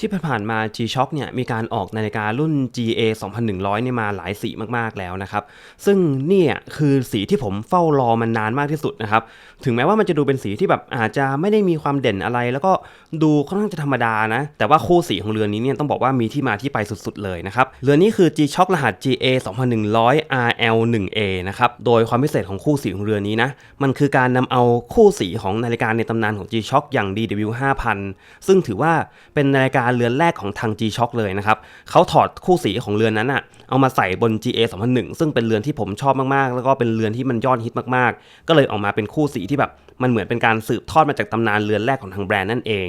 ที่ผ่านมา G-Shock เนี่ยมีการออกนาฬิการุ่น GA 2100เนี่ยมาหลายสีมากๆแล้วนะครับ ซึ่งเนี่ยคือสีที่ผมเฝ้ารอมันนานมากที่สุดนะครับ ถึงแม้ว่ามันจะดูเป็นสีที่แบบอาจจะไม่ได้มีความเด่นอะไร แล้วก็ดูค่อนข้างจะธรรมดานะ แต่ว่าคู่สีของเรือนนี้เนี่ยต้องบอกว่ามีที่มาที่ไปสุดๆเลยนะครับ เรือนนี้คือ G-Shock รหัส GA 2100 RL1A นะครับ โดยความพิเศษของคู่สีของเรือนนี้นะ มันคือการนำเอาคู่สีของนาฬิกาในตำนานของ G-Shock อย่าง DW 5000 ซึ่งถือว่าเป็นนาฬิกาเรือนแรกของทาง G-Shock เลยนะครับเขาถอดคู่สีของเรือนนั้นอะเอามาใส่บน GA 2001 ซึ่งเป็นเรือนที่ผมชอบมากๆ แล้วก็เป็นเรือนที่มันยอดฮิตมากๆ ก็เลยออกมาเป็นคู่สีที่แบบมันเหมือนเป็นการสืบทอดมาจากตำนานเรือนแรกของทางแบรนด์นั่นเอง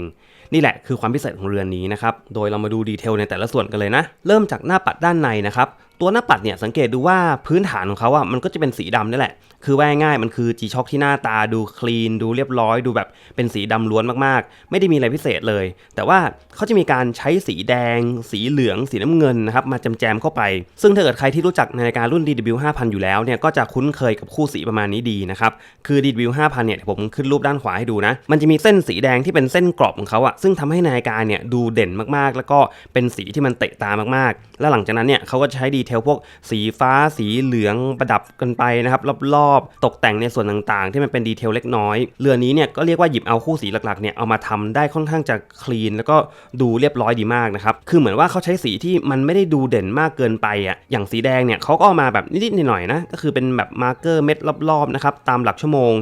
นี่แหละคือความพิเศษของเรือนนี้นะครับ โดยเรามาดูดีเทลในแต่ละส่วนกันเลยนะ เริ่มจากหน้าปัดด้านในนะครับ ตัวหน้าปัดเนี่ยสังเกตดูว่าพื้นฐานของเขาอะมันก็จะเป็นสีดำนี่แหละ คือว่าง่ายมันคือ G-Shock ที่หน้าตาดูคลีน ดูเรียบร้อย ดูแบบเป็นสีดำล้วนมากๆ ไม่ได้มีอะไรพิเศษเลย แต่ว่าเขาจะมีการใช้สีแดง สีเหลือง สีน้ำเงินนะครับมาจำๆเข้าไป ซึ่งถ้าเกิดใครที่รู้จักนาฬิการุ่น DW 5000 อยู่แล้วเนี่ยก็จะคุ้นเคยกับคู่สีประมาณนี้ดีนะครับ คือ DW 5000 เนี่ยเดี๋ยวผมขึ้นรูปด้านขวาให้ดูนะ มันจะมีเส้นสีแดงที่เป็นเส้นกรอบของเขาอะซึ่งทำให้นาฬิกาเนี่ยดูเด่นมากๆ แล้วก็เป็นสีที่มันเตะตามากๆ แล้วหลังจากนั้นเนี่ยเขาก็ใช้ดีเทลพวกสีฟ้าสีเหลืองประดับกันไปนะครับรอบๆ ตกแต่งในส่วนต่างๆ ที่มันเป็นดีเทลเล็กน้อย เรือนี้เนี่ยก็เรียกว่าหยิบเอาคู่สีหลักๆเนี่ยเอามาทำได้ค่อนข้างจะคลีน แล้วก็ดูเรียบร้อยดีมากนะครับคือเหมือนว่าเขาใช้สีที่มันไม่ได้ดูเด่นมากเกินไปอะอย่างสีแดงเนี่ยเขาก็เอามาแบบนิดๆหน่อยๆนะก็คือเป็นแบบมาร์เกอร์เม็ดรอบๆนะครับตามหลักชั่วโมง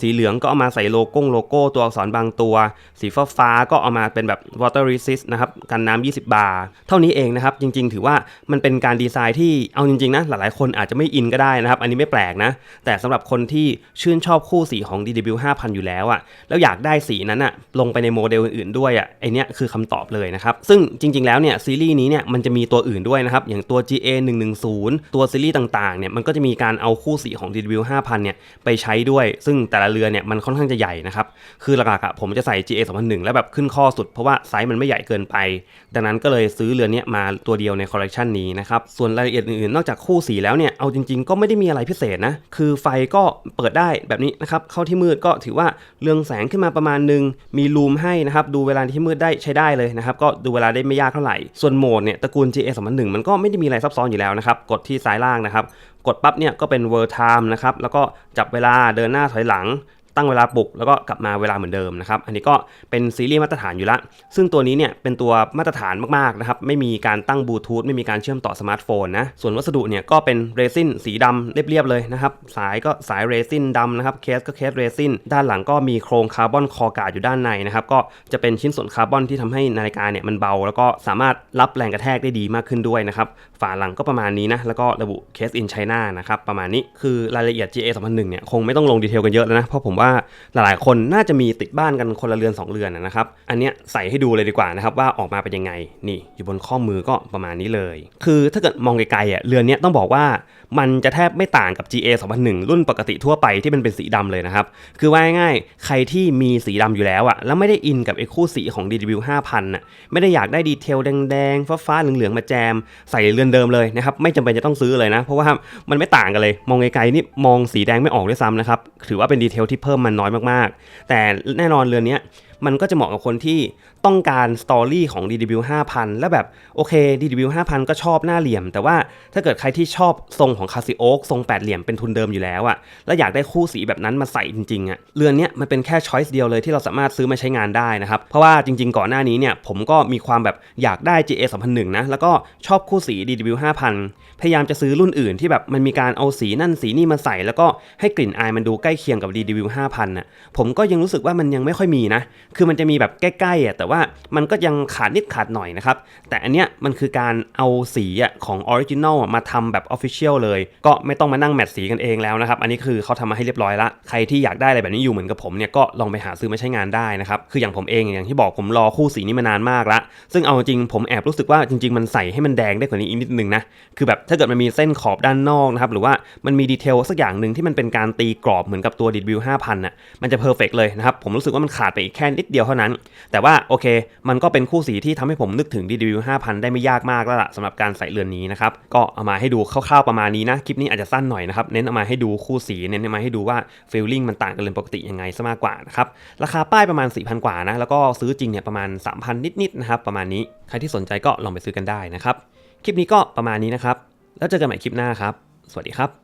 สีเหลืองก็เอามาใส่โลโก้โลโก้ตัวอักษรบางตัว สีฟ้าฟ้าก็เอามาเป็นแบบ water resist นะครับกันน้ำ20 บาร์ เท่านี้เองนะครับจริงๆ ถือว่ามันเป็นการดีไซน์ที่เอาจริงๆนะหลายๆคนอาจจะไม่อินก็ได้นะครับ อันนี้ไม่แปลกนะ แต่สำหรับคนที่ชื่นชอบคู่สีของ DW 5000 อยู่แล้วอะ่ะแล้วอยากได้สีนั้นอะ่ะลงไปในโมเดลอื่นๆด้วยอะ่ะไอเนี้ยคือคำตอบเลยนะครับ ซึ่งจริงๆแล้วเนี่ยซีรีส์นี้เนี่ยมันจะมีตัวอื่นด้วยนะครับ อย่างตัว GA 110ตัวซีรีส์ต่างๆเนี่ยมันก็จะมีการเอาคู่สีของ DW 5000เนี่ยไปใช้ด้วย ซึ่งแต่ละเรือเนี่ยมันค่อนข้างจะใหญ่นะครับคือหลักๆอะผมจะใส่ GA 2001แล้วแบบขึ้นข้อสุดเพราะว่าไซส์มันไม่ใหญ่เกินไป ดังนั้นก็เลยซื้อเรือเนี้ยมาตัวเดียวในคอลเลกชันนี้นะครับส่วนรายละเอียดอื่นๆ นอกจากคู่สีแล้วเนี่ย เอาจริง ๆ ก็ไม่ได้มีอะไรพิเศษนะ คือไฟก็เปิดได้แบบนี้นะครับ เข้าที่มืดก็ถือว่าเรืองแสงขึ้นมาประมาณหนึ่ง มีลูมให้นะครับ ดูเวลาที่มืดได้ใช้ได้เลยนะครับ ก็ดูเวลาได้ไม่ยากเท่าไหร่ ส่วนโหมดเนี่ยตระกูล GA 2 0 1มันก็ไม่ได้มีอะไรซับซ้อนอยู่แล้วนะครับ กดที่ซ้ายล่างนะครับ กดปั๊บเนี่ยก็เป็น World Time นะครับ แล้วก็จับเวลาเดินหน้าถอยหลัง ตั้งเวลาปลุกแล้วก็กลับมาเวลาเหมือนเดิมนะครับ อันนี้ก็เป็นซีรีส์มาตรฐานอยู่ละซึ่งตัวนี้เนี่ยเป็นตัวมาตรฐานมากๆนะครับ ไม่มีการตั้งบลูทูธไม่มีการเชื่อมต่อสมาร์ทโฟนนะ ส่วนวัสดุเนี่ยก็เป็นเรซินสีดำเรียบๆเลยนะครับ สายก็สายเรซินดำนะครับ เคสก็เคสเรซิน ด้านหลังก็มีโครงคาร์บอนคอการ์ดอยู่ด้านในนะครับ ก็จะเป็นชิ้นส่วนคาร์บอนที่ทำให้นาฬิกาเนี่ยมันเบา แล้วก็สามารถรับแรงกระแทกได้ดีมากขึ้นด้วยนะครับ ฝาหลังก็ประมาณนี้นะ แล้วก็ระบุ Case in China นะครับ ประมาณนี้ คือรายละเอียด GA 2001เนี่ยคงไม่ต้องลงดีเทลกันเยอะแล้วนะ เพราะผมว่าหลายๆ คนน่าจะมีติดบ้านกันคนละเรือน 2 เรือนนะครับ อันเนี้ยใส่ให้ดูเลยดีกว่านะครับว่าออกมาเป็นยังไงนี่อยู่บนข้อมือก็ประมาณนี้เลย คือถ้าเกิดมองไกลๆอะเรือนเนี้ยต้องบอกว่ามันจะแทบไม่ต่างกับ GA 2001 รุ่นปกติทั่วไปที่มันเป็นสีดำเลยนะครับ คือว่าง่ายๆใครที่มีสีดำอยู่แล้วอะแล้วไม่ได้อินกับไอ้คู่สีของ DW 5000อะไม่ได้อยากได้ดีเทลแดงๆฟ้าๆเหลืองๆมาแจม ใส่เรือนเดิมเลยนะครับไม่จำเป็นจะต้องซื้อเลยนะ เพราะว่ามันไม่ต่างกันเลย มองไกลๆนี่มองสีแดงไม่ออกด้วยซ้ำนะครับถือว่าเป็นดีเทลที่เพิ่มมันน้อยมากๆ แต่แน่นอนเรือนนี้ มันก็จะเหมาะกับคนที่ต้องการสตอรี่ของ DW 5000 แล้วแบบโอเค DW 5000 ก็ชอบหน้าเหลี่ยม แต่ว่าถ้าเกิดใครที่ชอบทรงของคาซิโอ k ทรงแปดเหลี่ยมเป็นทุนเดิมอยู่แล้วอะแล้วอยากได้คู่สีแบบนั้นมาใส่จริงๆอะเรือนเนี้ยมันเป็นแค่ช้อยส์เดียวเลยที่เราสามารถซื้อมาใช้งานได้นะครับ เพราะว่าจริงๆ ก่อนหน้านี้เนี่ยผมก็มีความแบบอยากได้ GA 2001นะแล้วก็ชอบคู่สี DW 5000 พยายามจะซื้อรุ่นอื่นที่แบบมันมีการเอาสีนั่นสีนี่มาใส่ แล้วก็ให้กลิ่นอายมันดูใกล้เคียงกับ DW 5000นะผมก็ยังรู้สึกว่ามันยังไม่ค่อยมีนะคือมันจะมีแบบใกล้ๆอะแต่ว่ามันก็ยังขาดนิดขาดหน่อยนะครับ แต่อันเนี้ยมันคือการเอาสีอะของออริจินอลมาทำแบบ Official เลย ก็ไม่ต้องมานั่งแมทสีกันเองแล้วนะครับ อันนี้คือเขาทำมาให้เรียบร้อยละ ใครที่อยากได้อะไรแบบนี้อยู่เหมือนกับผมเนี่ยก็ลองไปหาซื้อมาใช้งานได้นะครับ คืออย่างผมเองอย่างที่บอกผมรอคู่สีนี้มานานมากละ ซึ่งเอาจริงผมแอบรู้สึกว่าจริง ๆ มันใส่ให้มันแดงได้กว่านี้อีกนิดนึงนะ คือแบบถ้าเกิดมันมีเส้นขอบด้านนอกนะครับหรือว่ามันมีดีเทลสักอย่างหนึ่งที่มันเป็นการตีกรอบเหมือนกับตัว DW 5000น่ะมันจะเพอร์เฟกเลยนะครับผมรู้สึกว่ามันขาดไปอีกแค่นิดเดียวเท่านั้น แต่ว่าโอเค มันก็เป็นคู่สีที่ทำให้ผมนึกถึง DW 5000 ได้ไม่ยากมากแล้วล่ะสำหรับการใส่เรือนนี้นะครับ ก็เอามาให้ดูคร่าวๆประมาณนี้นะ คลิปนี้อาจจะสั้นหน่อยนะครับ เน้นเอามาให้ดูคู่สี เน้นมาให้ดูว่าฟีลลิ่งมันต่างกันเรือนปกติยังไงซะมากกว่านะครับ ราคาป้ายประมาณ 4,000 กว่านะ แล้วก็ซื้อจริงเนี่ยประมาณ 3,000 นิดๆนะครับ ประมาณนี้ ใครที่สนใจก็ลองไปซื้อกันได้นะครับ คลิปนี้ก็ประมาณนี้นะครับ แล้วเจอกันใหม่คลิปหน้าครับ สวัสดีครับ